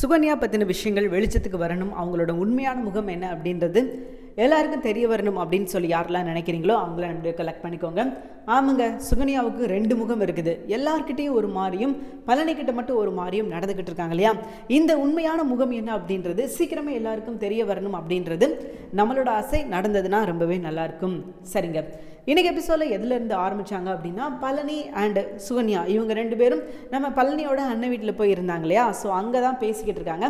சுகன்யா பற்றின விஷயங்கள் வெளிச்சத்துக்கு வரணும் அவங்களோட உண்மையான முகம் என்ன அப்படின்றது எல்லாருக்கும் தெரிய வரணும் அப்படின்னு சொல்லி யாரெல்லாம் நினைக்கிறீங்களோ அவங்கள நம்ம கலெக்ட் பண்ணிக்கோங்க. ஆமாங்க சுகன்யாவுக்கு ரெண்டு முகம் இருக்குது. எல்லார்கிட்டேயும் ஒரு மாதிரியும் பழனிக்கிட்ட மட்டும் ஒரு மாதிரியும் நடந்துக்கிட்டு இருக்காங்க இல்லையா? இந்த உண்மையான முகம் என்ன அப்படின்றது சீக்கிரமே எல்லாருக்கும் தெரிய வரணும் அப்படின்றது நம்மளோட ஆசை. நடந்ததுன்னா ரொம்பவே நல்லாயிருக்கும் சரிங்க. இன்றைக்கி எபிசோடில் எதுலேருந்து ஆரம்பித்தாங்க அப்படின்னா பழனி அண்டு சுகன்யா. இவங்க ரெண்டு பேரும் நம்ம பழனியோட அண்ணன் வீட்டில் போய் இருந்தாங்க இல்லையா? ஸோ அங்கே தான் பேசிக்கிட்டு இருக்காங்க.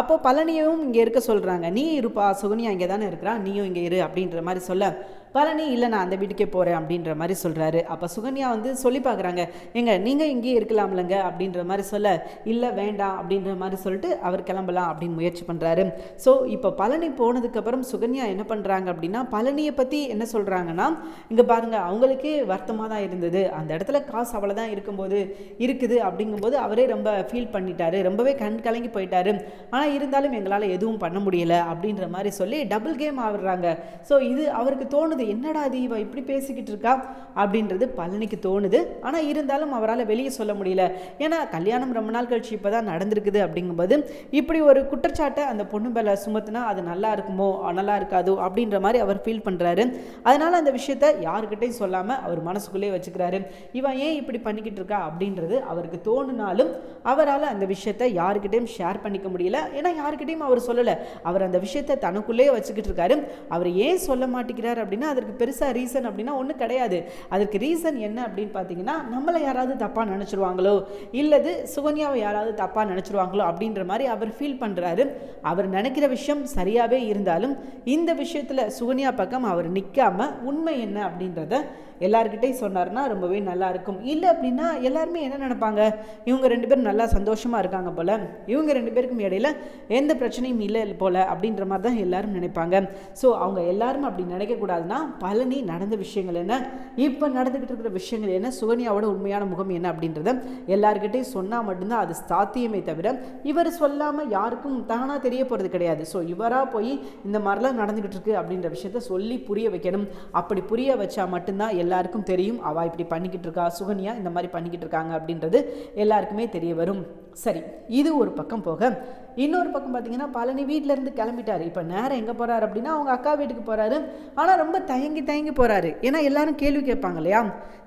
அப்போது பழனியும் இங்கே இருக்க சொல்கிறாங்க நீ இருப்பா சுகன்யா இங்கே தானே இருக்கிறா நீயும் இங்கே இரு அப்படின்ற மாதிரி சொல்ல பழனி இல்லை நான் அந்த வீட்டுக்கே போகிறேன் அப்படின்ற மாதிரி சொல்கிறாரு அப்போ சுகன்யா வந்து சொல்லி பார்க்குறாங்க எங்க நீங்கள் இங்கேயே இருக்கலாம்லங்க அப்படின்ற மாதிரி சொல்ல இல்லை வேண்டாம் அப்படின்ற மாதிரி சொல்லிட்டு அவர் கிளம்பலாம் அப்படின்னு முயற்சி பண்ணுறாரு ஸோ இப்போ பழனி போனதுக்கப்புறம் சுகன்யா என்ன பண்ணுறாங்க அப்படின்னா பழனியை பற்றி என்ன சொல்கிறாங்கன்னா இங்கே பாருங்கள் அவங்களுக்கே வருத்தமாக தான் இருந்தது. அந்த இடத்துல காசு அவ்வளோதான் இருக்கும்போது இருக்குது அப்படிங்கும்போது அவரே ரொம்ப ஃபீல் பண்ணிட்டாரு. ரொம்பவே கண் கலங்கி போயிட்டாரு. ஆனால் இருந்தாலும் எங்களால் எதுவும் பண்ண முடியலை அப்படின்ற மாதிரி சொல்லி டபுள் கேம் ஆடுறாங்க. ஸோ இது அவருக்கு தோணுது என்னடா இது இவ இப்படி பேசிக்கிட்டு இருக்கா? அப்படின்றது பழனிக்கு தோணுது. ஆனால் இருந்தாலும் அவரால் வெளியே சொல்ல முடியல. ஏன்னா கல்யாணம் ரொம்ப நாள் கழிச்சு இப்போ தான் நடந்திருக்குது அப்படிங்கும்போது இப்படி ஒரு குற்றச்சாட்டை அந்த பொண்ணு மேலே சுமத்துனா அது நல்லா இருக்குமோ நல்லா இருக்காதோ அப்படின்ற மாதிரி அவர் ஃபீல் பண்ணுறாரு அதனால் அந்த விஷயத்த யாருக்கிட்டையும் சொல்லாமல் அவர் மனசுக்குள்ளேயே வச்சுக்கிறாரு. இவன் ஏன் இப்படி பண்ணிக்கிட்டு இருக்கா? அப்படின்றது அவருக்கு தோணுனாலும் அவரால் அந்த விஷயத்த யாருக்கிட்டையும் ஷேர் பண்ணிக்க முடியல. ஏன்னா யாருக்கிட்டையும் அவர் சொல்லலை. அவர் அந்த விஷயத்த தனக்குள்ளேயே வச்சுக்கிட்டு இருக்காரு. அவர் ஏன் சொல்ல மாட்டேங்கிறார் அப்படின்னா அதற்கு பெருசாக ரீசன் அப்படின்னா ஒன்றும் கிடையாது. அதற்கு ரீசன் என்ன அப்படின்னு பார்த்தீங்கன்னா நம்மளை யாராவது தப்பாக நினச்சிருவாங்களோ இல்லது சுகன்யாவை யாராவது தப்பாக நினச்சிருவாங்களோ அப்படின்ற மாதிரி அவர் ஃபீல் பண்ணுறாரு அவர் நினைக்கிற விஷயம் சரியாகவே இருந்தாலும் இந்த விஷயத்தில் சுகன்யா பக்கம் அவர் நிற்காம உண்மை என்ன அப்படின்றத எல்லாருக்கிட்டையும் சொன்னார்னா ரொம்பவே நல்லா இருக்கும் இல்லை அப்படின்னா எல்லாருமே என்ன நினைப்பாங்க? இவங்க ரெண்டு பேரும் நல்லா சந்தோஷமாக இருக்காங்க போல். இவங்க ரெண்டு பேருக்கும் இடையில எந்த பிரச்சனையும் இல்லை போல் அப்படின்ற மாதிரி தான் எல்லாரும் நினைப்பாங்க. ஸோ அவங்க எல்லாரும் அப்படி நினைக்கக்கூடாதுன்னா பழனி நடந்த விஷயங்கள் என்ன? இப்போ நடந்துக்கிட்டு இருக்கிற விஷயங்கள் என்ன? சுகன்யாவோட உண்மையான முகம் என்ன அப்படின்றத எல்லாருக்கிட்டையும் சொன்னால் மட்டும்தான் அது சாத்தியமே தவிர இவர் சொல்லாமல் யாருக்கும் தானாக தெரிய போகிறது கிடையாது. ஸோ இவராக போய் இந்த மாதிரிலாம் நடந்துக்கிட்டு இருக்கு அப்படின்ற விஷயத்த சொல்லி புரிய வைக்கணும். அப்படி புரிய வச்சா மட்டும்தான் எல்லாருக்கும் தெரியும். அவள் இப்படி பண்ணிக்கிட்டு இருக்கா சுகன்யா இந்த மாதிரி பண்ணிக்கிட்டு இருக்காங்க அப்படின்றது எல்லாருக்குமே தெரிய வரும். சரி இது ஒரு பக்கம் போக இன்னொரு பக்கம் பார்த்தீங்கன்னா பழனி வீட்டிலேருந்து கிளம்பிட்டார். இப்போ நேரம் எங்கே போகிறாரு அப்படின்னா அவங்க அக்கா வீட்டுக்கு போகிறாரு ஆனால் ரொம்ப தயங்கி தயங்கி போகிறாரு ஏன்னா எல்லாரும் கேள்வி கேட்பாங்க இல்லையா?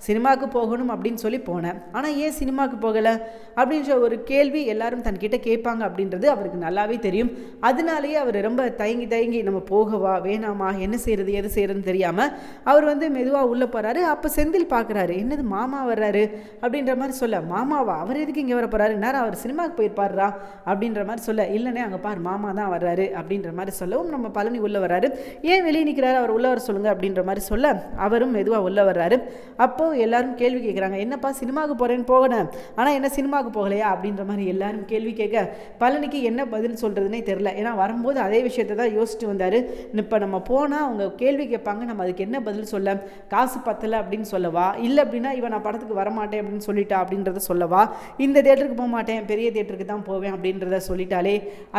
சினிமாவுக்கு போகணும் அப்படின்னு சொல்லி போனேன். ஆனால் ஏன் சினிமாவுக்கு போகலை? அப்படின்ற ஒரு கேள்வி எல்லாரும் தன்கிட்ட கேட்பாங்க அப்படின்றது அவருக்கு நல்லாவே தெரியும். அதனாலேயே அவர் ரொம்ப தயங்கி தயங்கி நம்ம போகவா வேணாமா என்ன செய்கிறது எது செய்கிறதுன்னு தெரியாமல் அவர் வந்து மெதுவாக உள்ளே போகிறாரு அப்போ செந்தில் பார்க்குறாரு என்னது மாமா வர்றாரு? அப்படின்ற மாதிரி சொல்ல மாமாவா? அவர் எதுக்கு இங்கே வர போகிறாரு நேரம் அவர் சினிமாவுக்கு போயிருப்பாருடா. அப்படின்ற மாதிரி சொல்ல இல்லைனே அங்கே பார் மாமா தான் வர்றாரு அப்படின்ற மாதிரி சொல்லவும் நம்ம பழனி உள்ளே வர்றாரு. ஏன் வெளியே நிற்கிறாரு அவர் உள்ள வர சொல்லுங்க அப்படின்ற மாதிரி சொல்ல அவரும் மெதுவாக உள்ளே வர்றாரு. அப்போது எல்லாரும் கேள்வி கேட்குறாங்க என்னப்பா சினிமாவுக்கு போகிறேன்னு போகணும் ஆனால் என்ன சினிமாவுக்கு போகலையா அப்படின்ற மாதிரி எல்லாரும் கேள்வி கேட்க பழனிக்கு என்ன பதில் சொல்கிறதுனே தெரில ஏன்னா வரும்போது அதே விஷயத்தை தான் யோசிச்சுட்டு வந்தார். இப்போ நம்ம போனால் அவங்க கேள்வி கேட்பாங்க. நம்ம அதுக்கு என்ன பதில் சொல்ல? காசு பத்தலை அப்படின்னு சொல்லவா? இல்லை அப்படின்னா இவன் நான் படத்துக்கு வரமாட்டேன் அப்படின்னு சொல்லிட்டா அப்படின்றத சொல்லவா? இந்த தேட்டருக்கு போக மாட்டேன் பெரிய தேட்டருக்கு தான் போவேன் அப்படின்றத சொல்லிட்டாலே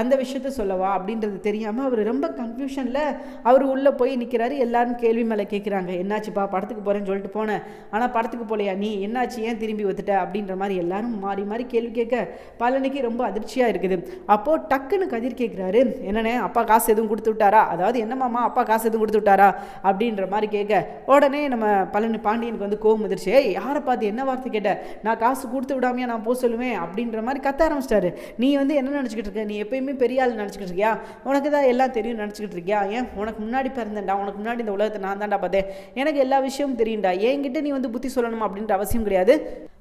அந்த விஷயத்த சொல்லவா அப்படின்றது தெரியாமல் அவர் ரொம்ப கன்ஃபியூஷனில் அவர் உள்ளே போய் நிற்கிறாரு எல்லாரும் கேள்வி மேலே கேட்குறாங்க என்னாச்சுப்பா படத்துக்கு போகிறேன்னு சொல்லிட்டு போனேன் ஆனால் படத்துக்கு போகலையா நீ? என்னாச்சு? ஏன் திரும்பி வந்துட்ட அப்படின்ற மாதிரி எல்லாரும் மாறி மாறி கேள்வி கேட்க பழனிக்கு ரொம்ப அதிர்ச்சியாக இருக்குது. அப்போது டக்குன்னு கதிர் கேட்குறாரு என்னண்ணே அப்பா காசு எதுவும் கொடுத்து விட்டாரா? அதாவது என்னமாம்மா அப்பா காசு எதுவும் கொடுத்து விட்டாரா? அப்படின்ற மாதிரி கேட்க உடனே நம்ம பழனி பாண்டியனுக்கு வந்து கோவம் வந்துருச்சு. ஏய் யாரை பார்த்து என்ன வார்த்தை கேட்ட? நான் காசு கொடுத்து விடாமையா நான் போக சொல்லுவேன் அப்படின்ற மாதிரி கத்த ஆரம்பிச்சிட்டாரு. நீ வந்து என்ன நினச்சிக்கிட்டு இருக்க நீ எப்பயுமே பெரிய ஆள் நினச்சிக்கிட்டு இருக்கியா? உனக்கு தான் எல்லாம் தெரியும் நினச்சிக்கிட்டு இருக்கியா? ஏன்? உனக்கு முன்னாடி பிறந்தேன்டா உனக்கு முன்னாடி இந்த உலகத்தை நான் தான்டா பார்த்தேன். எனக்கு எல்லா விஷயமும் தெரியும்டா. என்கிட்ட நீ வந்து புத்தி சொல்லணும் அப்படின்ற அவசியம் கிடையாது.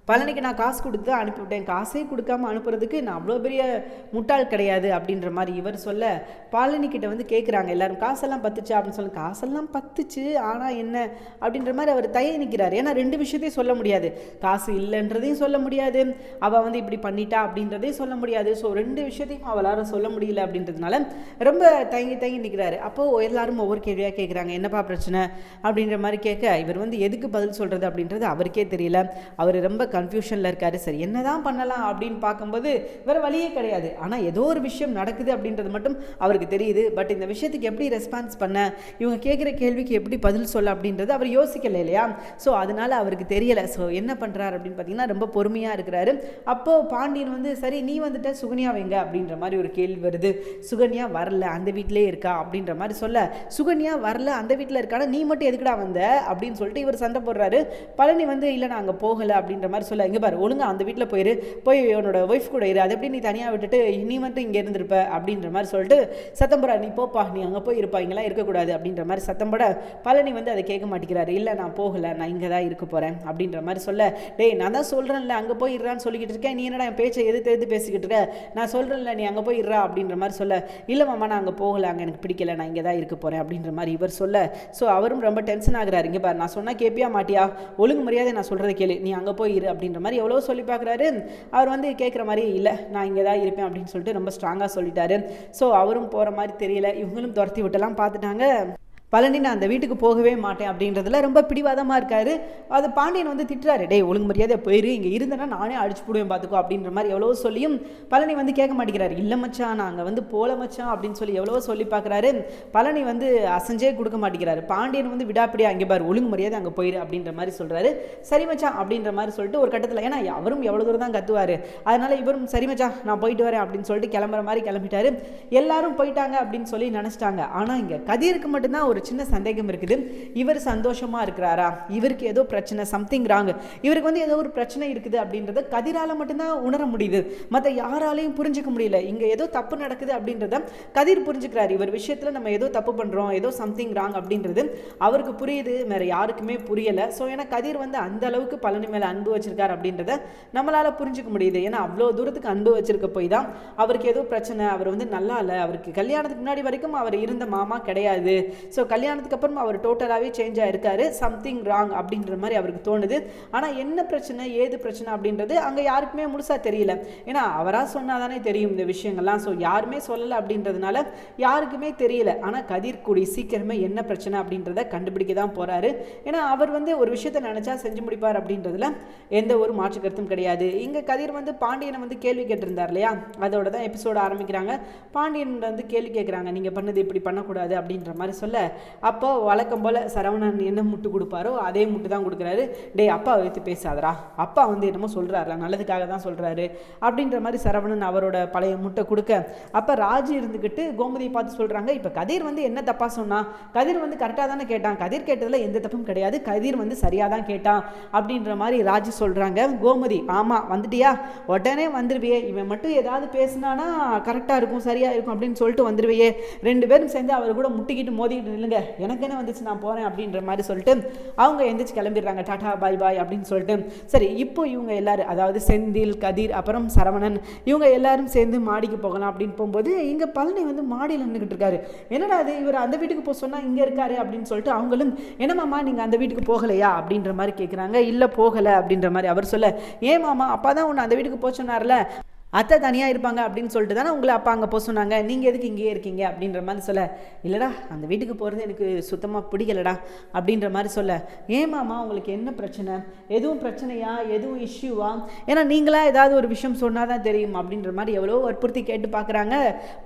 பழனிக்கு நான் காசு கொடுத்து தான் அனுப்பிவிட்டேன். காசே கொடுக்காம அனுப்புறதுக்கு நான் அவ்வளோ பெரிய முட்டாள் கிடையாது அப்படின்ற மாதிரி இவர் சொல்ல பழனி வந்து கேட்குறாங்க எல்லாரும் காசெல்லாம் பத்துச்சு அப்படின்னு சொல்லி காசெல்லாம் பத்துச்சு ஆனால் என்ன அப்படின்ற மாதிரி அவர் தய நிற்கிறார் ஏன்னா ரெண்டு விஷயத்தையும் சொல்ல முடியாது. காசு இல்லைன்றதையும் சொல்ல முடியாது. அவள் வந்து இப்படி பண்ணிட்டா அப்படின்றதையும் சொல்ல முடியாது. ஸோ ரெண்டு விஷயத்தையும் அவளால் சொல்ல முடியல அப்படின்றதுனால ரொம்ப தயங்கி தயங்கி நிற்கிறாரு அப்போது எல்லாரும் ஒவ்வொரு கேள்வியாக கேட்குறாங்க என்னப்பா பிரச்சனை? அப்படின்ற மாதிரி கேட்க இவர் வந்து எதுக்கு பதில் சொல்கிறது அப்படின்றது அவருக்கே தெரியல. அவர் ரொம்ப கன்ஃபியூஷனில் இருக்காரு. சரி என்னதான் பண்ணலாம் அப்படின்னு பார்க்கும்போது வேறு வழியே கிடையாது. ஆனால் ஏதோ ஒரு விஷயம் நடக்குது அப்படின்றது மட்டும் அவருக்கு தெரியுது. பட் இந்த விஷயத்துக்கு எப்படி ரெஸ்பான்ஸ் பண்ண? இவங்க கேட்குற கேள்விக்கு எப்படி பதில் சொல்ல அப்படின்றது அவர் யோசிக்கலை இல்லையா? ஸோ அதனால அவருக்கு தெரியலை. ஸோ என்ன பண்ணுறாரு அப்படின்னு பார்த்தீங்கன்னா ரொம்ப பொறுமையாக இருக்கிறாரு. அப்போது பாண்டியன் வந்து சரி நீ வந்துட்ட சுகன்யா வைங்க அப்படின்ற மாதிரி ஒரு கேள்வி வருது. சுகன்யா வரல அந்த வீட்டிலே இருக்கா? அப்படின்ற மாதிரி சொல்ல சுகன்யா வரல அந்த வீட்டில் இருக்கானா? நீ மட்டும் எதுக்குடா வந்த? அப்படின்னு சொல்லிட்டு இவர் சண்டை போடுறாரு. பழனி வந்து இல்லை நான் அங்கே போகலை அப்படின்ற மாதிரி சொல்ல இங்கே பாரு ஒழுங்காக அந்த வீட்டில் போயிரு போய் உன்னோட ஒய்ஃப் கூட இரு அதை எப்படி நீ தனியாக விட்டுட்டு நீ மட்டும் இங்கே இருந்திருப்ப அப்படின்ற மாதிரி சொல்லிட்டு சத்தம் நீ போப்பா நீ அங்கே போய் இருப்பா இங்கெல்லாம் இருக்கக்கூடாது அப்படின்ற மாதிரி சத்தம் போட பழனி வந்து அதை கேட்க மாட்டேங்கிறாரு. இல்லை நான் போகலை நான் இங்கே தான் இருக்க போகிறேன் அப்படின்ற மாதிரி சொல்ல டேய் நான் தான் சொல்கிறேன்ல அங்கே போய் இருறான்னு சொல்லிக்கிட்டு இருக்கேன். நீ என்னடா என் பேச்சை எது தெரிந்து பேசிக்கிட்டு இருக்க? நான் சொல்கிறேன்ல நீ அங்கே போய் இருறா அப்படின்ற மாதிரி சொல்ல இல்லை மாமா நான் அங்கே போகலை அங்கே எனக்கு பிடிக்கல நான் இங்கே தான் இருக்க போகிறேன் அப்படின்ற மாதிரி இவர் சொல்ல ஸோ அவரும் ரொம்ப டென்ஷன் ஆகிறாரு. இங்கே பாரு நான் சொன்னால் கேட்பியா மாட்டியா? ஒழுங்கு மரியாதை நான் சொல்கிறத கேளு. நீ அங்கே போய் இரு அப்படின்ற மாதிரி எவ்வளோ சொல்லி பார்க்குறாரு. அவர் வந்து கேட்குற மாதிரி இல்லை நான் இங்கே தான் இருப்பேன் அப்படின்னு சொல்லிட்டு ரொம்ப ஸ்ட்ராங்காக சொல்லிட்டாரு. ஸோ அவரும் போகிற மாதிரி தெரியல. இவங்களும் துரத்தி விட்டெல்லாம் பார்த்துட்டாங்க. பழனி நான் அந்த வீட்டுக்கு போகவே மாட்டேன் அப்படின்றதுல ரொம்ப பிடிவாதமாக இருக்காரு. அது பாண்டியன் வந்து திட்டுறாரு டேய் ஒழுங்கு மரியாதையாக போயிரு இங்கே இருந்தேன்னா நானே அடிச்சு போடுவேன் பார்த்துக்கோ அப்படின்ற மாதிரி எவ்வளோ சொல்லியும் பழனி வந்து கேட்க மாட்டேங்கிறாரு. இல்லை மச்சான் நான் அங்கே வந்து போல மச்சான் அப்படின்னு சொல்லி எவ்வளோ சொல்லி பார்க்குறாரு பழனி வந்து அசைஞ்சே கொடுக்க மாட்டேங்கிறாரு. பாண்டியன் வந்து விடாப்பிடியா அங்கே பாரு ஒழுங்கு மரியாதை அங்கே போயிரு அப்படின்ற மாதிரி சொல்கிறாரு சரி மச்சான் அப்படின்ற மாதிரி சொல்லிட்டு ஒரு கட்டத்தில் ஏன்னா அவரும் எவ்வளோ தூரம் தான் கத்துவார். அதனால இவரும் சரி மச்சான் நான் போயிட்டு வரேன் அப்படின்னு சொல்லிட்டு கிளம்புற மாதிரி கிளம்பிட்டாரு. எல்லாரும் போயிட்டாங்க அப்படின்னு சொல்லி நினச்சிட்டாங்க. ஆனால் இங்கே கதிருக்கு மட்டும்தான் ஒரு சின்ன சந்தேகம் இருக்குது. இவர் சந்தோஷமா இருக்கிறாரா? இவருக்கு ஏதோ பிரச்சனை சம்திங் ராங் இவருக்கு வந்து ஏதோ ஒரு பிரச்சனை இருக்குது அப்படின்றத கதிரால மட்டும்தான் உணர முடியுது. மற்ற யாராலையும் புரிஞ்சுக்க முடியல. இங்க ஏதோ தப்பு நடக்குது அப்படின்றத கதிர் புரிஞ்சுக்கிறார். இவர் விஷயத்துல நம்ம ஏதோ தப்பு பண்றோம் ஏதோ சம்திங் ராங் அப்படின்றது அவருக்கு புரியுது. வேற யாருக்குமே புரியல. ஸோ ஏன்னா கதிர் வந்து அந்த அளவுக்கு பழனி மேல அன்பு வச்சிருக்காரு அப்படின்றத நம்மளால புரிஞ்சுக்க முடியுது. ஏன்னா அவ்வளோ தூரத்துக்கு அன்பு வச்சிருக்க போய் தான் அவருக்கு ஏதோ பிரச்சனை. அவர் வந்து நல்லா இல்லை. அவருக்கு கல்யாணத்துக்கு முன்னாடி வரைக்கும் அவர் இருந்த மாமா கிடையாது. ஸோ கல்யாணத்துக்கு அப்புறம் அவர் டோட்டலாகவே சேஞ்ச் ஆகிருக்காரு சம்திங் ராங் அப்படின்ற மாதிரி அவருக்கு தோணுது. ஆனால் என்ன பிரச்சனை ஏது பிரச்சனை அப்படின்றது அங்கே யாருக்குமே முழுசாக தெரியல. ஏன்னா அவராக சொன்னால் தானே தெரியும் இந்த விஷயங்கள்லாம். ஸோ யாருமே சொல்லலை அப்படின்றதுனால யாருக்குமே தெரியல. ஆனால் கதிர் கூடி சீக்கிரமே என்ன பிரச்சனை அப்படின்றத கண்டுபிடிக்க தான் போகிறாரு ஏன்னா அவர் வந்து ஒரு விஷயத்தை நினச்சா செஞ்சு முடிப்பார் அப்படின்றதுல எந்த ஒரு மாற்று கருத்தும் கிடையாது. இங்கே கதிர் வந்து பாண்டியனை வந்து கேள்வி கேட்டிருந்தார் இல்லையா? அதோட தான் எபிசோட ஆரம்பிக்கிறாங்க. பாண்டியன் வந்து கேள்வி கேட்குறாங்க நீங்கள் பண்ணது இப்படி பண்ணக்கூடாது அப்படின்ற மாதிரி சொல்ல அப்போ வழக்கம் போல் சரவணன் என்ன முட்டு கொடுப்பாரோ அதே முட்டு தான் கொடுக்குறாரு. டேய் அப்பா வைத்து பேசாதரா அப்பா வந்து என்னமோ சொல்கிறாரா நல்லதுக்காக தான் சொல்கிறாரு அப்படின்ற மாதிரி சரவணன் அவரோட பழைய முட்டை கொடுக்க அப்போ ராஜு இருந்துக்கிட்டு கோமதியை பார்த்து சொல்கிறாங்க இப்போ கதிர் வந்து என்ன தப்பாக சொன்னான் கதிர் வந்து கரெக்டாக தானே கேட்டான். கதிர் கேட்டதில் எந்த தப்பும் கிடையாது. கதிர் வந்து சரியாக தான் கேட்டான் அப்படின்ற மாதிரி ராஜு சொல்கிறாங்க கோமதி ஆமாம் வந்துட்டியா? உடனே வந்துடுவியே இவன் மட்டும் ஏதாவது பேசினானா கரெக்டாக இருக்கும் சரியாக இருக்கும் அப்படின்னு சொல்லிட்டு வந்துடுவியே ரெண்டு பேரும் சேர்ந்து அவர் கூட முட்டிக்கிட்டு மோதிக்கிட்டு நில்லுங்க எனக்கு என்ன வந்துச்சு நான் போகிறேன் அப்படின்ற மாதிரி சொல்லிட்டு அவங்க எந்திரிச்சு கிளம்பிடுறாங்க. டாடா பாய் பாய் அப்படின்னு சொல்லிட்டு. சரி இப்போ இவங்க எல்லாரும் அதாவது செந்தில் கதிர் அப்புறம் சரவணன் இவங்க எல்லாரும் சேர்ந்து மாடிக்கு போகலாம் அப்படின்னு போகும்போது இங்கே பழனி வந்து மாடியில் நின்றுக்கிட்டு இருக்காரு. என்னடா அது இவர் அந்த வீட்டுக்கு போக சொன்னால் இங்கே இருக்காரு அப்படின்னு சொல்லிட்டு அவங்களும் என்னமாம்மா நீங்கள் அந்த வீட்டுக்கு போகலையா? அப்படின்ற மாதிரி கேட்குறாங்க இல்லை போகலை அப்படின்ற மாதிரி அவர் சொல்ல ஏன் மாமா அப்பா தான் உன்னை அந்த வீட்டுக்கு போக சொன்னார்ல. அத்தை தனியாக இருப்பாங்க அப்படின்னு சொல்லிட்டு தானே உங்களை அப்பா அங்கே போக சொன்னாங்க. நீங்கள் எதுக்கு இங்கேயே இருக்கீங்க? அப்படின்ற மாதிரி சொல்ல இல்லைடா அந்த வீட்டுக்கு போகிறது எனக்கு சுத்தமாக பிடிக்கலடா அப்படின்ற மாதிரி சொல்ல ஏமாமா உங்களுக்கு என்ன பிரச்சனை? எதுவும் பிரச்சனையா? எதுவும் இஷ்யூவா ஏன்னா நீங்களா ஏதாவது ஒரு விஷயம் சொன்னால் தான் தெரியும் அப்படின்ற மாதிரி எவ்வளோ வற்புறுத்தி கேட்டு பார்க்குறாங்க.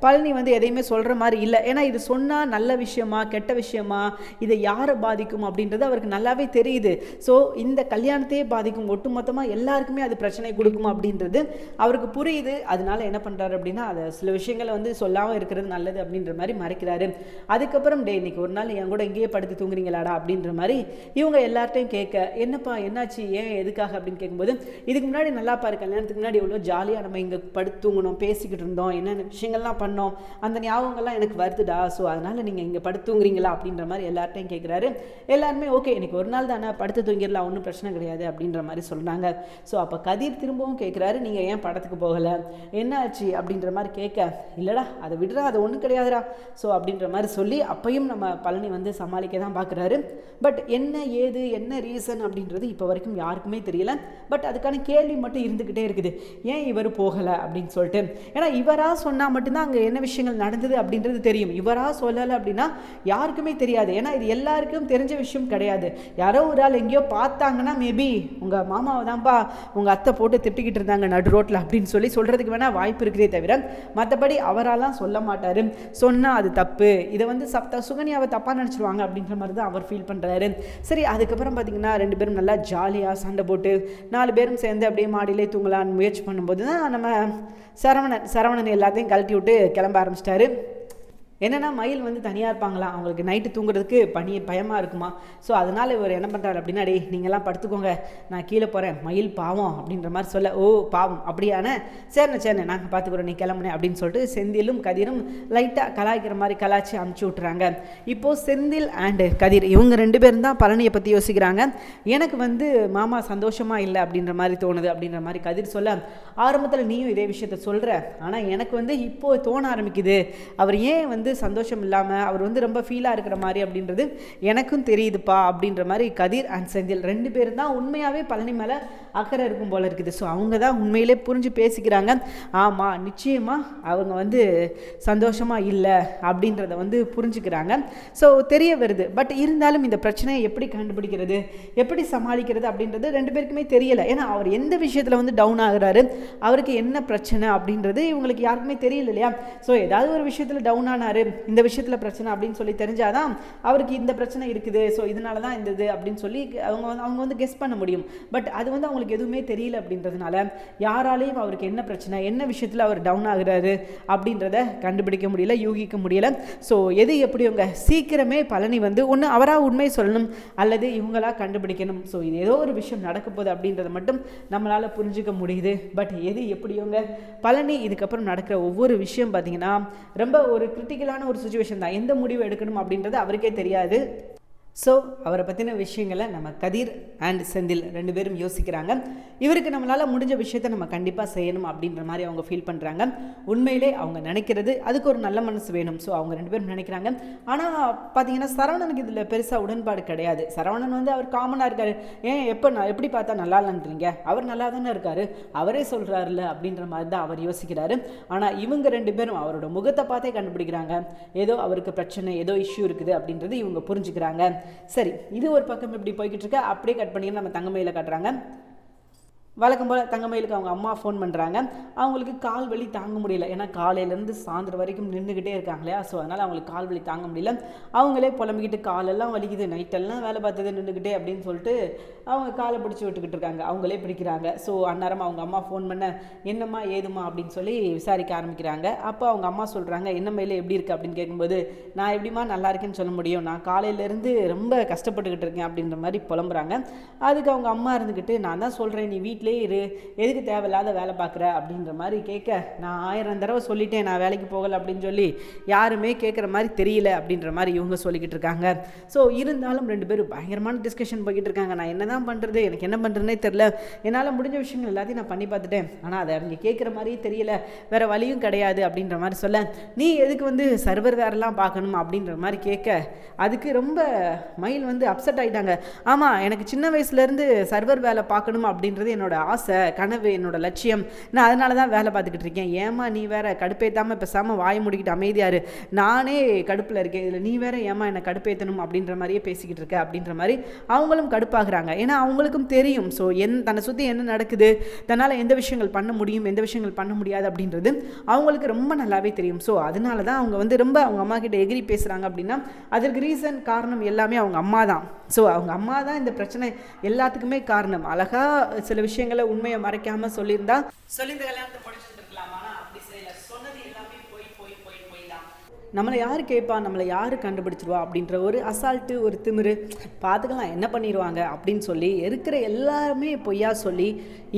பழனி வந்து எதையுமே சொல்கிற மாதிரி இல்லை. ஏன்னா இது சொன்னால் நல்ல விஷயமா கெட்ட விஷயமா இதை யாரை பாதிக்கும் அப்படின்றது அவருக்கு நல்லாவே தெரியுது. ஸோ இந்த கல்யாணத்தையே பாதிக்கும். ஒட்டுமொத்தமாக எல்லாருக்குமே அது பிரச்சனை கொடுக்கும் அப்படின்றது அவருக்கு புரியுது. அதனால என்ன பண்ணுறாரு அப்படின்னா அதை சில விஷயங்களை வந்து சொல்லாமல் இருக்கிறது நல்லது அப்படின்ற மாதிரி மறைக்கிறாரு. அதுக்கப்புறம் டே இன்னைக்கு ஒரு நாள் என் கூட இங்கேயே படுத்து தூங்குறீங்களாடா? அப்படின்ற மாதிரி இவங்க எல்லார்ட்டையும் கேட்க என்னப்பா என்னாச்சு? ஏன் எதுக்காக? அப்படின்னு கேட்கும்போது இதுக்கு முன்னாடி நல்லா பாரு கல்யாணத்துக்கு முன்னாடி எவ்வளோ ஜாலியாக நம்ம இங்கே படுத்து தூங்கணும் பேசிக்கிட்டு இருந்தோம் என்னென்ன விஷயங்கள்லாம் பண்ணோம் அந்த ஞாபகங்கள்லாம் எனக்கு வருதுடா. ஸோ அதனால் நீங்கள் இங்கே படுத்து தூங்குறீங்களா? அப்படின்ற மாதிரி எல்லார்ட்டையும் கேட்குறாரு. எல்லாருமே ஓகே இன்னைக்கு ஒரு நாள் தானே படுத்து தூங்கிடலாம் ஒன்றும் பிரச்சனை கிடையாது. அப்படின்ற மாதிரி சொல்கிறாங்க ஸோ அப்போ கதிர் திரும்பவும் கேட்குறாரு நீங்கள் ஏன் படத்துக்கு போகலை? என்னாச்சு? என்ன ஆச்சு அப்படின்ற மாதிரி கேட்க. இல்லைடா அதை விடுறா அது ஒன்றும் கிடையாதுடா. ஸோ அப்படின்ற மாதிரி சொல்லி அப்பையும் நம்ம பழனி வந்து சமாளிக்க தான் பார்க்குறாரு பட் என்ன ஏது என்ன ரீசன் அப்படின்றது இப்போ வரைக்கும் யாருக்குமே தெரியல. பட் அதுக்கான கேள்வி மட்டும் இருந்துக்கிட்டே இருக்குது. ஏன் இவர் போகலை? அப்படின்னு சொல்லிட்டு. ஏன்னா இவராக சொன்னால் மட்டும்தான் அங்கே என்ன விஷயங்கள் நடந்தது அப்படின்றது தெரியும். இவராக சொல்லலை அப்படின்னா யாருக்குமே தெரியாது. ஏன்னா இது எல்லாருக்கும் தெரிஞ்ச விஷயம் கிடையாது. யாரோ ஒரு ஆள் எங்கேயோ பார்த்தாங்கன்னா மேபி உங்கள் மாமாவை தான்ப்பா உங்கள் அத்தை போட்டு திட்டிக்கிட்டு இருந்தாங்க நடு ரோட்டில் அப்படின்னு சொல்லி சொல்கிறதுக்கு வேணால் வாய்ப்பு இருக்கிறே தவிர மற்றபடி அவராலாம் சொல்ல மாட்டார். சொன்னால் அது தப்பு. இதை வந்து சப்த சுகன்யாவை தப்பாக நினச்சிருவாங்க அப்படின்ற மாதிரி தான் அவர் ஃபீல் பண்ணுறாரு சரி அதுக்கப்புறம் பார்த்திங்கன்னா ரெண்டு பேரும் நல்லா ஜாலியாக சண்டை போட்டு நாலு பேரும் சேர்ந்து அப்படியே மாடியிலே தூங்கலான்னு முயற்சி பண்ணும்போது தான் நம்ம சரவணன் சரவணன் எல்லாத்தையும் கழட்டி விட்டு கிளம்ப ஆரம்பிச்சிட்டாரு. என்னென்னா மயில் வந்து தனியாக இருப்பாங்களா? அவங்களுக்கு நைட்டு தூங்குறதுக்கு பனி பயமாக இருக்குமா? ஸோ அதனால் இவர் என்ன பண்ணுறாரு அப்படின்னா டேய் நீங்கள்லாம் படுத்துக்கோங்க. நான் கீழே போகிறேன் மயில் பாவம் அப்படின்ற மாதிரி சொல்ல ஓ பாவம். அப்படியான சரிண்ணே சரிண்ணே நாங்கள் பார்த்துக்குறோம் நீ கிளம்புனே அப்படின்னு சொல்லிட்டு செந்திலும் கதிரும் லைட்டாக கலாய்க்கிற மாதிரி கலாய்ச்சி அமுச்சு விட்றாங்க இப்போது செந்தில் அண்டு கதிர் இவங்க ரெண்டு பேரும் தான் பழனியை பற்றி யோசிக்கிறாங்க. எனக்கு வந்து மாமா சந்தோஷமாக இல்லை அப்படின்ற மாதிரி தோணுது அப்படின்ற மாதிரி கதிர் சொல்ல ஆரம்பத்தில் நீயும் இதே விஷயத்த சொல்கிற ஆனால் எனக்கு வந்து இப்போது தோண ஆரம்பிக்குது. அவர் ஏன் வந்து வந்து சந்தோஷம் இல்லாமல் அவர் வந்து ரொம்ப ஃபீலாக இருக்கிற மாதிரி அப்படின்றது எனக்கும் தெரியுதுப்பா அப்படின்ற மாதிரி கதிர் அண்ட் செந்தில் ரெண்டு பேரும் தான் உண்மையாகவே பழனி மேலே அக்கறை இருக்கும் போல இருக்குது. ஸோ அவங்க தான் உண்மையிலே புரிஞ்சு பேசிக்கிறாங்க. ஆமாம் நிச்சயமாக அவங்க வந்து சந்தோஷமாக இல்லை அப்படின்றத வந்து புரிஞ்சுக்கிறாங்க. ஸோ தெரிய வருது. பட் இருந்தாலும் இந்த பிரச்சனையை எப்படி கண்டுபிடிக்கிறது எப்படி சமாளிக்கிறது அப்படின்றது ரெண்டு பேருக்குமே தெரியலை. ஏன்னா அவர் எந்த விஷயத்தில் வந்து டவுன் ஆகுறாரு அவருக்கு என்ன பிரச்சனை அப்படின்றது இவங்களுக்கு யாருக்குமே தெரியல இல்லையா? ஸோ ஏதாவது ஒரு விஷயத்தில் டவுன் ஆனார் இந்த விஷயத்தில் பிரச்சனை அப்படின்னு சொல்லி தெரிஞ்சாதான் அவருக்கு இந்த பிரச்சனை இருக்குது. ஸோ இதனால தான் இந்த இது அப்படின்னு சொல்லி அவங்க வந்து அவங்க வந்து கெஸ் பண்ண முடியும். பட் அது வந்து அவங்களுக்கு எதுவுமே தெரியல அப்படின்றதுனால யாராலையும் அவருக்கு என்ன பிரச்சனை என்ன விஷயத்தில் அவர் டவுன் ஆகுறாரு அப்படின்றத கண்டுபிடிக்க முடியல யூகிக்க முடியல. ஸோ எது எப்படி அவங்க சீக்கிரமே பழனி வந்து ஒன்று அவராக உண்மை சொல்லணும் அல்லது இவங்களா கண்டுபிடிக்கணும். ஸோ இது ஏதோ ஒரு விஷயம் நடக்க போகுது அப்படின்றத மட்டும் நம்மளால் புரிஞ்சுக்க முடியுது. பட் எது எப்படியோங்க? பழனி இதுக்கப்புறம் நடக்கிற ஒவ்வொரு விஷயம் பார்த்தீங்கன்னா ரொம்ப ஒரு கிரிட்டிக்கலான ஒரு சுச்சுவேஷன் தான். எந்த முடிவு எடுக்கணும் அப்படின்றது அவருக்கே தெரியாது. ஸோ அவரை பற்றின விஷயங்களை நம்ம கதிர் அண்ட் செந்தில் ரெண்டு பேரும் யோசிக்கிறாங்க. இவருக்கு நம்மளால் முடிஞ்ச விஷயத்த நம்ம கண்டிப்பாக செய்யணும் அப்படின்ற மாதிரி அவங்க ஃபீல் பண்ணுறாங்க உண்மையிலே அவங்க நினைக்கிறது அதுக்கு ஒரு நல்ல மனசு வேணும். ஸோ அவங்க ரெண்டு பேரும் நினைக்கிறாங்க. ஆனால் பார்த்தீங்கன்னா சரவணனுக்கு இதில் பெருசாக உடன்பாடு கிடையாது. சரவணன் வந்து அவர் காமனாக இருக்கார். ஏன் எப்போ நான் எப்படி பார்த்தா நல்லா இல்லைன்றீங்க? அவர் நல்லா தானே இருக்கார். அவரே சொல்கிறாருல்ல அப்படின்ற மாதிரி தான் அவர் யோசிக்கிறாரு. ஆனால் இவங்க ரெண்டு பேரும் அவரோட முகத்தை பார்த்தே கண்டுபிடிக்கிறாங்க. ஏதோ அவருக்கு பிரச்சனை ஏதோ இஷ்யூ இருக்குது அப்படின்றது இவங்க புரிஞ்சுக்கிறாங்க. சரி இது ஒரு பக்கம் இப்படி போய்கிட்டு இருக்க அப்படியே கட் பண்ணி நம்ம தங்கமையில் காட்டுறாங்க. வழக்கம் போல் தங்கமயிலுக்கு அவங்க அம்மா ஃபோன் பண்ணுறாங்க அவங்களுக்கு கால் வலி தாங்க முடியல. ஏன்னா காலையிலேருந்து சாயந்தரம் வரைக்கும் நின்றுக்கிட்டே இருக்காங்க இல்லையா ஸோ அதனால் அவங்களுக்கு கால் வலி தாங்க முடியல. அவங்களே புலம்பிக்கிட்டு காலெல்லாம் வலிக்குது நைட்டெல்லாம் வேலை பார்த்தது நின்றுக்கிட்டே அப்படின்னு சொல்லிட்டு அவங்க காலை பிடிச்சி விட்டுக்கிட்டு இருக்காங்க. அவங்களே பிடிக்கிறாங்க. ஸோ அந்நேரம் அவங்க அம்மா ஃபோன் பண்ண என்னம்மா ஏதுமா அப்படின்னு சொல்லி விசாரிக்க ஆரம்பிக்கிறாங்க. அப்போ அவங்க அம்மா சொல்கிறாங்க என்ன மயில எப்படி இருக்குது அப்படின்னு கேட்கும்போது நான் எப்படிமா நல்லா இருக்கேன்னு சொல்ல முடியும். நான் காலையிலேருந்து ரொம்ப கஷ்டப்பட்டுக்கிட்டு இருக்கேன். அப்படின்ற மாதிரி புலம்புறாங்க. அதுக்கு அவங்க அம்மா இருந்துக்கிட்டு நான் தான் சொல்கிறேன் நீ வீட்டிலே இரு. எதுக்கு தேவையில்லாத வேலை பார்க்குற? அப்படின்ற மாதிரி கேட்க நான் ஆயிரம் தடவை சொல்லிட்டேன் நான் வேலைக்கு போகலை. அப்படின்னு சொல்லி யாருமே கேட்குற மாதிரி தெரியல அப்படின்ற மாதிரி இவங்க சொல்லிக்கிட்டு இருக்காங்க. ஸோ இருந்தாலும் ரெண்டு பேரும் பயங்கரமான டிஸ்கஷன் போய்கிட்டு இருக்காங்க. நான் என்ன என்ன பண்ணுறது எனக்கு என்ன பண்ணுறதுனே தெரில என்னால் முடிஞ்ச விஷயங்கள் எல்லாத்தையும் நான் பண்ணி பார்த்துட்டேன். ஆனால் அதை அவங்க கேட்குற மாதிரியே தெரியல. வேறு வழியும் கிடையாது அப்படின்ற மாதிரி சொல்ல நீ எதுக்கு வந்து சர்வர் வேறெல்லாம் பார்க்கணும்? அப்படின்ற மாதிரி கேட்க அதுக்கு ரொம்ப மயில் வந்து அப்செட் ஆகிட்டாங்க ஆமாம் எனக்கு சின்ன வயசுலேருந்து சர்வர் வேலை பார்க்கணும் அப்படின்றது என்னோட ஆசை கனவு என்னோடய லட்சியம். நான் அதனால தான் வேலை பார்த்துக்கிட்டு இருக்கேன். ஏமா நீ வேற கடுப்பேற்றாமல் பேசாமல் வாய் முடிக்கிட்டு அமைதியாரு நானே கடுப்பில் இருக்கேன். இதில் நீ வேற ஏமா என்னை கடுப்பேற்றணும் அப்படின்ற மாதிரியே பேசிக்கிட்டு இருக்க அப்படின்ற மாதிரி அவங்களும் கடுப்பாகிறாங்க. ஏன்னா அவங்களுக்கும் தெரியும். ஸோ என் தன்னை சுற்றி என்ன நடக்குது? தன்னால் எந்த விஷயங்கள் பண்ண முடியும்? எந்த விஷயங்கள் பண்ண முடியாது? அப்படின்றது அவங்களுக்கு ரொம்ப நல்லாவே தெரியும். ஸோ அதனால தான் அவங்க வந்து ரொம்ப அவங்க அம்மா கிட்ட எகிரி பேசுகிறாங்க அப்படின்னா அதற்கு ரீசன் காரணம் எல்லாமே அவங்க அம்மா தான். ஸோ அவங்க அம்மா தான் இந்த பிரச்சனை எல்லாத்துக்குமே காரணம். அழகாக சில விஷயங்களை உண்மையை மறைக்காமல் சொல்லியிருந்தா சொல்லி இந்த கல்யாணத்தை முடிச்சுட்டு இருக்கலாம் ஆனால் அப்படி செய்யல சொன்னது எல்லாமே போய் போய் போய் போய் தான் நம்மளை யார் கேட்பா நம்மளை யார் கண்டுபிடிச்சிருவா? அப்படின்ற ஒரு அசால்ட்டு ஒரு திமிரு பார்த்துக்கலாம் என்ன பண்ணிடுவாங்க அப்படின்னு சொல்லி இருக்கிற எல்லாருமே பொய்யா சொல்லி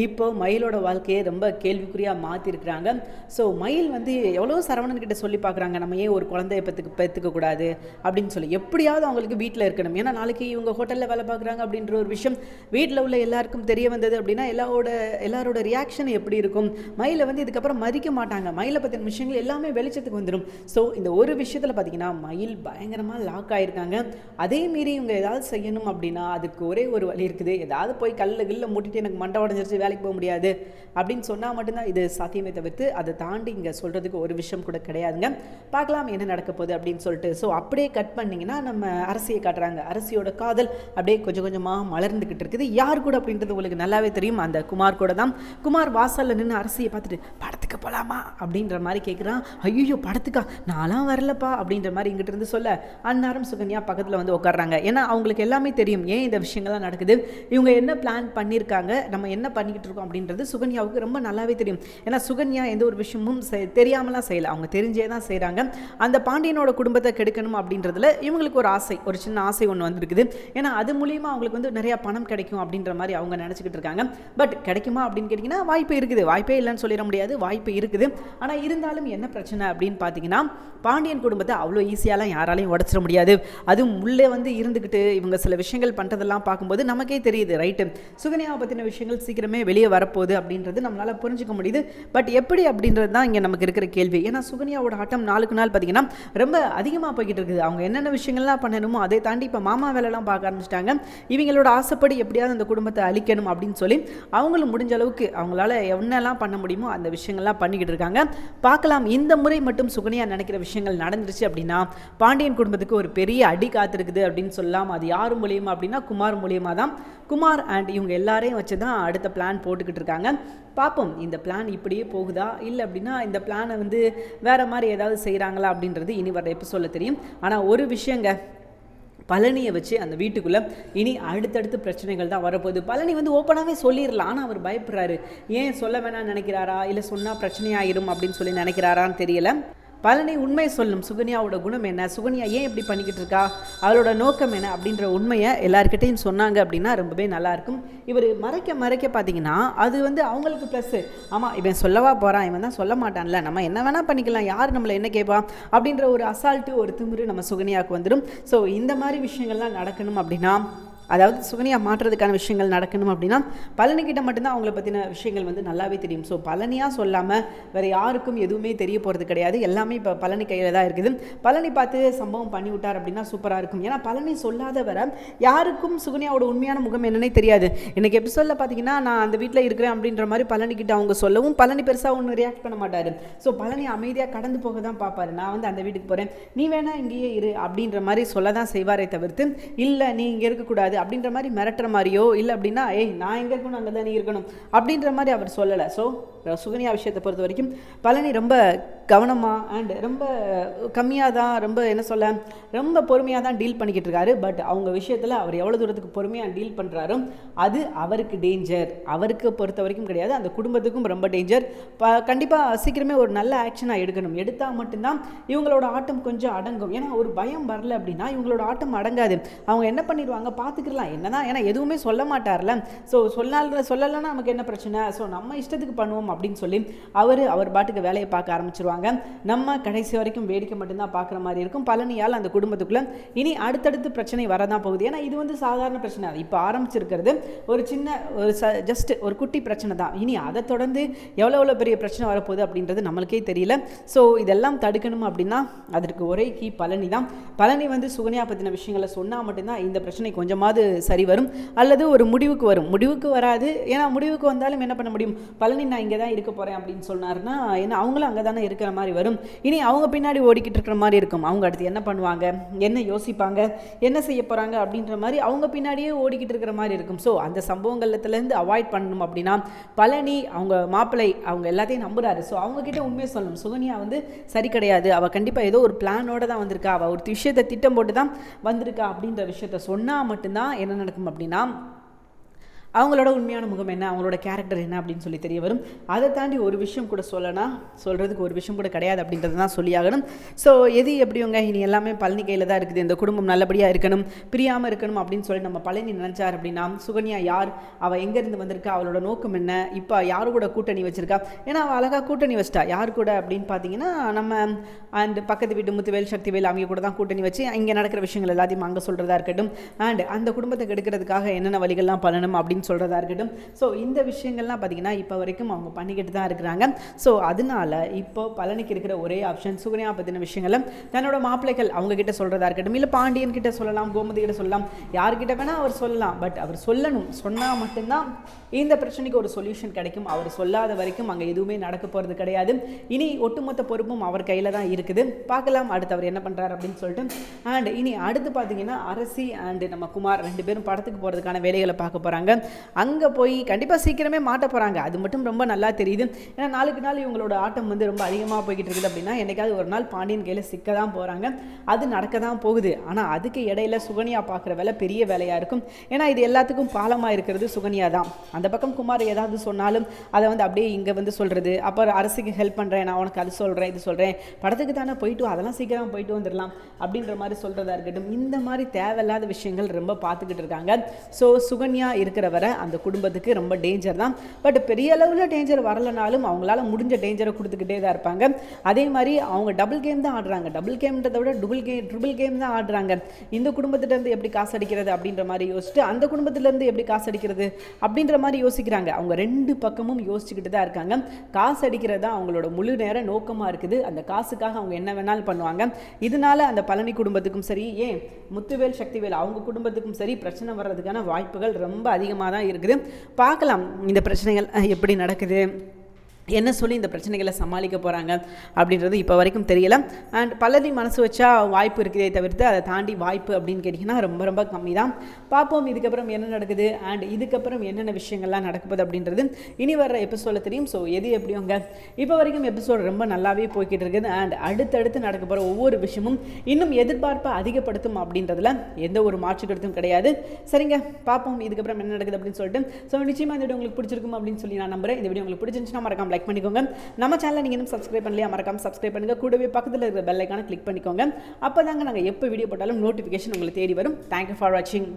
இப்போ மயிலோட வாழ்க்கையை ரொம்ப கேள்விக்குறியாக மாற்றிருக்கிறாங்க ஸோ மயில் வந்து எவ்வளோ சரவணன்கிட்ட சொல்லி பார்க்குறாங்க நம்ம ஏன் ஒரு குழந்தைய பெற்றுக்க பெற்றுக்க கூடாது அப்படின்னு சொல்லி. எப்படியாவது அவங்களுக்கு வீட்டில் இருக்கணும். ஏன்னா நாளைக்கு இவங்க ஹோட்டலில் வேலை பார்க்குறாங்க அப்படின்ற ஒரு விஷயம் வீட்டில் உள்ள எல்லாருக்கும் தெரிய வந்தது அப்படின்னா எல்லாரோட எல்லாரோட ரியாக்ஷன் எப்படி இருக்கும்? மயிலை வந்து இதுக்கப்புறம் மதிக்க மாட்டாங்க. மயிலை பற்றின விஷயங்கள் எல்லாமே வெளிச்சத்துக்கு வந்துடும் ஸோ இந்த ஒரு விஷயத்தில் பார்த்தீங்கன்னா மயில் பயங்கரமாக லாக் ஆகிருக்காங்க அதே மீறி இவங்க ஏதாவது செய்யணும் அப்படின்னா அதுக்கு ஒரே ஒரு வழி இருக்குது. ஏதாவது போய் கல்லில் கில்ல மூட்டிட்டு எனக்கு மண்டை உடஞ்சிருச்சு வேலைக்கு போக முடியாது. அப்படின்னு சொன்னால் மட்டும்தான் இது சாத்தியமே தவிர்த்து அதை தாண்டி இங்கே சொல்கிறதுக்கு ஒரு விஷயம் கூட கிடையாதுங்க. பார்க்கலாம் என்ன நடக்க போகுது அப்படின்னு சொல்லிட்டு. ஸோ அப்படியே கட் பண்ணிங்கன்னா நம்ம அரசியை காட்டுறாங்க. அரசியோட காதல் அப்படியே கொஞ்சம் கொஞ்சமாக மலர்ந்துக்கிட்டு இருக்குது. யார் கூட அப்படின்றது உங்களுக்கு நல்லாவே தெரியும். அந்த குமார் கூட தான். குமார் வாசலில் நின்று அரசியை பார்த்துட்டு படத்தை போகலாமா அப்படின்ற மாதிரி கேட்குறான் ஐயோ படத்துக்கா? நான்லாம் வரலப்பா அப்படின்ற மாதிரி இங்கிட்டிருந்து சொல்ல அந்நேரம் சுகன்யா பக்கத்தில் வந்து உட்காடுறாங்க ஏன்னா அவங்களுக்கு எல்லாமே தெரியும் ஏன் இந்த விஷயங்கள்லாம் நடக்குது. இவங்க என்ன பிளான் பண்ணியிருக்காங்க நம்ம என்ன பண்ணிக்கிட்டு இருக்கோம் அப்படின்றது சுகன்யாவுக்கு ரொம்ப நல்லாவே தெரியும். ஏன்னா சுகன்யா எந்த ஒரு விஷயமும் செய் தெரியாமலாம் செய்யலை. அவங்க தெரிஞ்சே தான் செய்கிறாங்க அந்த பாண்டியனோட குடும்பத்தை கெடுக்கணும் அப்படின்றதுல இவங்களுக்கு ஒரு ஆசை ஒரு சின்ன ஆசை ஒன்று வந்திருக்குது. ஏன்னா அது மூலியமாக அவங்களுக்கு வந்து நிறையா பணம் கிடைக்கும் அப்படின்ற மாதிரி அவங்க நினச்சிக்கிட்டு இருக்காங்க. பட் கிடைக்குமா அப்படின்னு கேட்டிங்கன்னா வாய்ப்பு இருக்குது. வாய்ப்பே இல்லைன்னு சொல்லிட முடியாது. வாய்ப்பு இருக்குது. ஆனால் இருந்தாலும் என்ன பிரச்சனை அப்படின்னு பார்த்தீங்கன்னா பாண்டியன் குடும்பத்தை அவ்வளோ ஈஸியாலாம் யாராலையும் உடச்சிட முடியாது. அதுவும் உள்ளே வந்து இருந்துக்கிட்டு இவங்க சில விஷயங்கள் பண்ணுறதெல்லாம் பார்க்கும்போது நமக்கே தெரியுது ரைட்டு சுகன்யாவை பற்றின விஷயங்கள் சீக்கிரமே வெளியே வரப்போகுது அப்படின்றது நம்மளால் புரிஞ்சுக்க முடியுது. பட் எப்படி அப்படின்றது தான் இங்கே நமக்கு இருக்கிற கேள்வி. ஏன்னா சுகன்யாவோட ஆட்டம் நாளுக்கு நாள் பார்த்தீங்கன்னா ரொம்ப அதிகமாக போய்கிட்டு இருக்குது. அவங்க என்னென்ன விஷயங்கள்லாம் பண்ணணுமோ அதை தாண்டி இப்போ மாமா வேலைலாம் பார்க்க ஆரம்பிச்சிட்டாங்க. இவங்களோட ஆசைப்படி எப்படியாவது அந்த குடும்பத்தை அழிக்கணும் அப்படின்னு சொல்லி அவங்களும் முடிஞ்ச அளவுக்கு அவங்களால என்னெல்லாம் பண்ண முடியுமோ அந்த விஷயங்கள்லாம் பண்ணிக்கிட்டு இருக்காங்க. பார்க்கலாம் இந்த முறை மட்டும் சுகன்யா நினைக்கிற விஷயங்கள் நடந்துருச்சு அப்படின்னா பாண்டியன் குடும்பத்துக்கு ஒரு பெரிய அடி காத்திருக்குது அப்படின்னு சொல்லலாம் அது யார் மூலியமா அப்படின்னா குமார் மூலியமாக தான். குமார் அண்ட் இவங்க எல்லாரையும் வச்சு தான் அடுத்த பிளான் போட்டுக்கிட்டு இருக்காங்க. பார்ப்போம் இந்த பிளான் இப்படியே போகுதா? இல்லை அப்படின்னா இந்த பிளானை வந்து வேறு மாதிரி ஏதாவது செய்கிறாங்களா அப்படின்றது இனி வர எப்போ சொல்ல தெரியும். ஆனால் ஒரு விஷயங்க பழனியை வச்சு அந்த வீட்டுக்குள்ளே இனி அடுத்தடுத்து பிரச்சனைகள் தான் வரப்போகுது. பழனி வந்து ஓப்பனாகவே சொல்லிடலாம். ஆனால் அவர் பயப்படுறாரு. ஏன் சொல்ல வேணாம்னு நினைக்கிறாரா? இல்லை சொன்னால் பிரச்சனையாயிரும் அப்படின்னு சொல்லி நினைக்கிறாரான்னு தெரியல. பழனி உண்மை சொல்லும் சுகன்யாவோட குணம் என்ன? சுகன்யா ஏன் இப்படி பண்ணிக்கிட்டு இருக்கா அவளோட நோக்கம் என்ன? அப்படின்ற உண்மையை எல்லாருக்கிட்டையும் சொன்னாங்க அப்படின்னா ரொம்பவே நல்லாயிருக்கும். இவர் மறைக்க மறைக்க பார்த்தீங்கன்னா அது வந்து அவங்களுக்கு ப்ளஸ்ஸு ஆமாம் இவன் சொல்லவா போகிறான் இவன் தான் சொல்ல மாட்டான்ல. நம்ம என்ன வேணால் பண்ணிக்கலாம். யார் நம்மளை என்ன கேட்பா? அப்படின்ற ஒரு அசால்ட்டு ஒரு திமிரு நம்ம சுகன்யாவுக்கு வந்துடும் ஸோ இந்த மாதிரி விஷயங்கள்லாம் நடக்கணும் அப்படின்னா அதாவது சுகன்யா மாற்றுறதுக்கான விஷயங்கள் நடக்கணும் அப்படின்னா பழனிக்கிட்ட மட்டும்தான் அவங்கள பற்றின விஷயங்கள் வந்து நல்லாவே தெரியும். ஸோ பழனியாக சொல்லாமல் வேறு யாருக்கும் எதுவுமே தெரிய போகிறது கிடையாது. எல்லாமே இப்போ பழனி கையில் தான் இருக்குது. பழனி பார்த்து சம்பவம் பண்ணி விட்டார் அப்படின்னா சூப்பராக இருக்கும். ஏன்னா பழனி சொல்லாத வர யாருக்கும் சுகன்யாவோட உண்மையான முகம் என்னன்னே தெரியாது. இன்றைக்கி எபிசோடில் பார்த்தீங்கன்னா நான் அந்த வீட்டில் இருக்கிறேன் அப்படின்ற மாதிரி பழனிக்கிட்ட அவங்க சொல்லவும் பழனி பெருசாக ஒன்றும் ரியாக்ட் பண்ண மாட்டார். ஸோ பழனி அமைதியாக கடந்து போக தான் பார்ப்பாரு நான் வந்து அந்த வீட்டுக்கு போகிறேன் நீ வேணா இங்கேயே இரு அப்படின்ற மாதிரி சொல்ல தான் செய்வாரே தவிர்த்து இல்லை நீ இங்கே இருக்கக்கூடாது. அப்படின்ற மாதிரி மிரட்டுற மாதிரியோ இல்லை அப்படின்னா ஏய் நான் எங்கே இருக்கணும்? அங்கே தான் நீ இருக்கணும்? அப்படின்ற மாதிரி அவர் சொல்லலை. ஸோ சுகன்யா விஷயத்தை பொறுத்த வரைக்கும் பழனி ரொம்ப கவனமாக அண்ட் ரொம்ப கம்மியாக தான் ரொம்ப என்ன சொல்ல ரொம்ப பொறுமையாக தான் டீல் பண்ணிக்கிட்டு இருக்காரு. பட் அவங்க விஷயத்தில் அவர் எவ்வளோ தூரத்துக்கு பொறுமையாக டீல் பண்ணுறாரோ அது அவருக்கு டேஞ்சர் அவருக்கு பொறுத்த வரைக்கும் கிடையாது. அந்த குடும்பத்துக்கும் ரொம்ப டேஞ்சர் ப கண்டிப்பாக சீக்கிரமே ஒரு நல்ல ஆக்ஷனாக எடுக்கணும். எடுத்தால் மட்டும்தான் இவங்களோட ஆட்டம் கொஞ்சம் அடங்கும். ஏன்னா ஒரு பயம் வரல அப்படின்னா இவங்களோட ஆட்டம் அடங்காது. அவங்க என்ன பண்ணிடுவாங்க? பார்த்துக்கலாம் என்னதான் ஏன்னா எதுவுமே சொல்ல மாட்டார்ல. ஸோ சொல்லால் சொல்லலைன்னா நமக்கு என்ன பிரச்சனை? ஸோ நம்ம இஷ்டத்துக்கு பண்ணுவோம் அப்படின்னு சொல்லி அவர் அவர் பாட்டுக்கு வேலையை பார்க்க ஆரம்பிச்சிருவாங்க. நம்ம கடைசி வரைக்கும் வேடிக்கை மட்டும்தான் பார்க்குற மாதிரி இருக்கும். பழனியால் அந்த குடும்பத்துக்குள்ளே இனி அடுத்தடுத்து பிரச்சனை வரதான் போகுது. ஏன்னா இது வந்து சாதாரண பிரச்சனை. இப்போ ஆரம்பிச்சிருக்கிறது ஒரு சின்ன ஒரு ச ஜஸ்ட் ஒரு குட்டி பிரச்சனை தான். இனி அதை தொடர்ந்து எவ்வளோ எவ்வளோ பெரிய பிரச்சனை வரப்போகுது அப்படின்றது நம்மளுக்கே தெரியல. ஸோ இதெல்லாம் தடுக்கணும் அப்படின்னா அதற்கு ஒரே கீ பழனி தான் பழனி வந்து சுகன்யா பற்றின விஷயங்களை சொன்னால் மட்டும்தான் இந்த பிரச்சனை கொஞ்சமாவது சரி வரும் அல்லது ஒரு முடிவுக்கு வரும். முடிவுக்கு வராது. ஏன்னா முடிவுக்கு வந்தாலும் என்ன பண்ண முடியும்? பழனி நான் இங்கே தான் இருக்க போகிறேன் அப்படின்னு சொன்னார்னா ஏன்னா அவங்களும் அங்கே தானே இருக்கிற மாதிரி வரும். இனி அவங்க பின்னாடி ஓடிக்கிட்டு இருக்கிற மாதிரி இருக்கும். அவங்க அடுத்து என்ன பண்ணுவாங்க? என்ன யோசிப்பாங்க? என்ன செய்ய போகிறாங்க அப்படின்ற மாதிரி அவங்க பின்னாடியே ஓடிக்கிட்டு இருக்கிற மாதிரி இருக்கும். ஸோ அந்த சம்பவங்கள்லேருந்து அவாய்ட் பண்ணணும் அப்படின்னா பழனி அவங்க மாப்பிள்ளை அவங்க எல்லாத்தையும் நம்புறாரு. ஸோ அவங்கக்கிட்ட உண்மையை சொல்லணும். சுகன்யா வந்து சரி கிடையாது. அவள் கண்டிப்பாக ஏதோ ஒரு பிளானோட தான் வந்திருக்கா. அவள் ஒரு விஷயத்தை திட்டம் போட்டு தான் வந்திருக்கா அப்படின்ற விஷயத்த சொன்னால் மட்டும்தான் என்ன நடக்கும் அப்படின்னா அவங்களோட உண்மையான முகம் என்ன? அவங்களோட கேரக்டர் என்ன அப்படின்னு சொல்லி தெரிய வரும். அதை தாண்டி ஒரு விஷயம் கூட சொல்லனா சொல்கிறதுக்கு ஒரு விஷயம் கூட கிடையாது அப்படின்றது தான் சொல்லியாகணும் ஸோ எது எப்படிவங்க இனி எல்லாமே பழனி கையில் தான் இருக்குது. இந்த குடும்பம் நல்லபடியாக இருக்கணும் பிரியாமல் இருக்கணும் அப்படின்னு சொல்லி நம்ம பழனி நினச்சார் அப்படின்னா சுகன்யா யார்? அவள் எங்கேருந்து வந்திருக்கா? அவளோட நோக்கம் என்ன? இப்போ யார் கூட கூட்டணி வச்சிருக்கா? ஏன்னா அவள் அழகாக கூட்டணி வச்சிட்டா. யார் கூட அப்படின்னு பார்த்தீங்கன்னா நம்ம அண்ட் பக்கத்து வீட்டு முத்துவேல் சக்திவேல் அவங்க கூட தான் கூட்டணி வச்சு இங்கே நடக்கிற விஷயங்கள் எல்லாத்தையும் அங்கே சொல்கிறதா இருக்கட்டும். அண்ட் அந்த குடும்பத்தை கெடுக்கிறதுக்காக என்னென்ன வழிகள்லாம் பண்ணணும் அப்படின்னு சொல்கிறதா இருக்கட்டும். ஸோ இந்த விஷயங்கள்லாம் பார்த்தீங்கன்னா இப்போ வரைக்கும் அவங்க பண்ணிக்கிட்டு தான் இருக்கிறாங்க. ஸோ அதனால இப்போ பழனிக்கு இருக்கிற ஒரே ஆப்ஷன் சுகன்யா பற்றின விஷயங்களை தன்னோட மாப்பிள்ளைகள் அவங்கக்கிட்ட சொல்கிறதா இருக்கட்டும். இல்லை பாண்டியன் கிட்ட சொல்லலாம் கோமதி கிட்ட சொல்லலாம். யார்கிட்ட வேணால் அவர் சொல்லலாம். பட் அவர் சொல்லணும். சொன்னால் மட்டும்தான் இந்த பிரச்சனைக்கு ஒரு சொல்யூஷன் கிடைக்கும். அவர் சொல்லாத வரைக்கும் அங்கே எதுவுமே நடக்க போகிறது கிடையாது. இனி ஒட்டுமொத்த பொறுப்பும் அவர் கையில் தான் இருக்குது. பார்க்கலாம் அடுத்து அவர் என்ன பண்ணுறாரு அப்படின்னு சொல்லிட்டு. அண்ட் இனி அடுத்து பார்த்தீங்கன்னா அரசி அண்டு நம்ம குமார் ரெண்டு பேரும் படத்துக்கு போகிறதுக்கான வேலைகளை பார்க்க போகிறாங்க அங்கே போய் கண்டிப்பாக சீக்கிரமே மாட்ட போகிறாங்க அது மட்டும் ரொம்ப நல்லா தெரியுது. ஏன்னா நாளுக்கு நாள் இவங்களோட ஆட்டம் வந்து ரொம்ப அதிகமாக போய்கிட்டு இருக்குது அப்படின்னா என்றைக்காவது ஒரு நாள் பாண்டியன் கையில் சிக்க தான் போகிறாங்க அது நடக்க தான் போகுது. ஆனால் அதுக்கு இடையில சுகன்யா பார்க்குற வேலை பெரிய வேலையாக இருக்கும். ஏன்னா இது எல்லாத்துக்கும் பாலமாக இருக்கிறது சுகன்யா தான் அந்த பக்கம் குமார் ஏதாவது சொன்னாலும் அதை வந்து அப்படியே இங்கே வந்து சொல்கிறது அப்புறம் அரசுக்கு ஹெல்ப் பண்ணுறேன் நான் உனக்கு அது சொல்கிறேன் இது சொல்கிறேன் படத்துக்கு தானே போயிட்டு அதெல்லாம் சீக்கிரம் போயிட்டு வந்துடலாம் அப்படின்ற மாதிரி சொல்கிறதா இருக்கட்டும். இந்த மாதிரி தேவையில்லாத விஷயங்கள் ரொம்ப பார்த்துக்கிட்டு இருக்காங்க. ஸோ சுகன்யா இருக்கிற வரை அந்த குடும்பத்துக்கு ரொம்ப டேஞ்சர் தான். பட் பெரிய அளவில் டேஞ்சர் வரலனாலும் அவங்களால முடிஞ்ச டேஞ்சரை கொடுத்துக்கிட்டே தான் இருப்பாங்க. அதே மாதிரி அவங்க டபுள் கேம் தான் ஆடுறாங்க. டபுள் கேம்ன்றதை விட டபுள் கேம் ட்ரிபிள் கேம் தான் ஆடுறாங்க. இந்த குடும்பத்திலேருந்து எப்படி காசு அடிக்கிறது அப்படின்ற மாதிரி யோசிச்சுட்டு அந்த குடும்பத்திலேருந்து எப்படி காசு அடிக்கிறது அப்படின்ற மாதிரி யோசிக்கிறாங்க. அவங்க ரெண்டு பக்கமும் யோசிச்சுக்கிட்டு தான் இருக்காங்க. காசு அடிக்கிறது தான் அவங்களோட முழு நேர நோக்கமாக இருக்குது. அந்த காசுக்காக அவங்க என்ன வேணாலும் பண்ணுவாங்க. இதனால அந்த பழனி குடும்பத்துக்கும் சரி ஏன் முத்துவேல் சக்திவேல் அவங்க குடும்பத்துக்கும் சரி பிரச்சனை வர்றதுக்கான வாய்ப்புகள் ரொம்ப அதிகமாக தான் இருக்குது. பார்க்கலாம் இந்த பிரச்சனைகள் எப்படி நடக்குது? என்ன சொல்லி இந்த பிரச்சனைகளை சமாளிக்க போகிறாங்க அப்படின்றது இப்போ வரைக்கும் தெரியல. அண்ட் பலரையும் மனசு வச்சா வாய்ப்பு இருக்குதே தவிர்த்து அதை தாண்டி வாய்ப்பு அப்படின்னு கேட்டிங்கன்னா ரொம்ப ரொம்ப கம்மி தான் பார்ப்போம் இதுக்கப்புறம் என்ன நடக்குது? அண்ட் இதுக்கப்புறம் என்னென்ன விஷயங்கள்லாம் நடக்குது அப்படின்றது இனி வர்ற எபிசோடில் தெரியும். ஸோ எது எப்படியோங்க இப்போ வரைக்கும் எபிசோடு ரொம்ப நல்லாவே போய்கிட்டு இருக்குது. அண்ட் அடுத்தடுத்து நடக்க போகிற ஒவ்வொரு விஷயமும் இன்னும் எதிர்பார்ப்பை அதிகப்படுத்தும் அப்படின்றதுல எந்த ஒரு மாற்று கருத்தும் கிடையாது. சரிங்க பார்ப்போம் இதுக்கப்புறம் என்ன நடக்குது அப்படின்னு சொல்லிட்டு. ஸோ நிச்சயமாக இந்த வீடியோ உங்களுக்கு பிடிச்சிருக்கும் அப்படின்னு சொல்லி நான் நம்புறேன். இந்த வீடியோ உங்களுக்கு பிடிச்சிருந்துச்சுன்னா மறக்காம லைக் பண்ணிக்கோங்க. நம்ம சேனலை நீங்கள் இன்னும் சப்ஸ்கிரைப் பண்ணலையா மறக்காம சப்ஸ்கிரைப் பண்ணுங்கள் கூடவே பக்கத்தில் இருக்கிற பெல் ஐக்கானை கிளிக் பண்ணிக்கோங்க. அப்போ தாங்க நாங்கள் எப்போ வீடியோ போட்டாலும் நோட்டிஃபிகேஷன் உங்களுக்கு தேடி வரும். தேங்க்யூ ஃபார் வாட்சிங்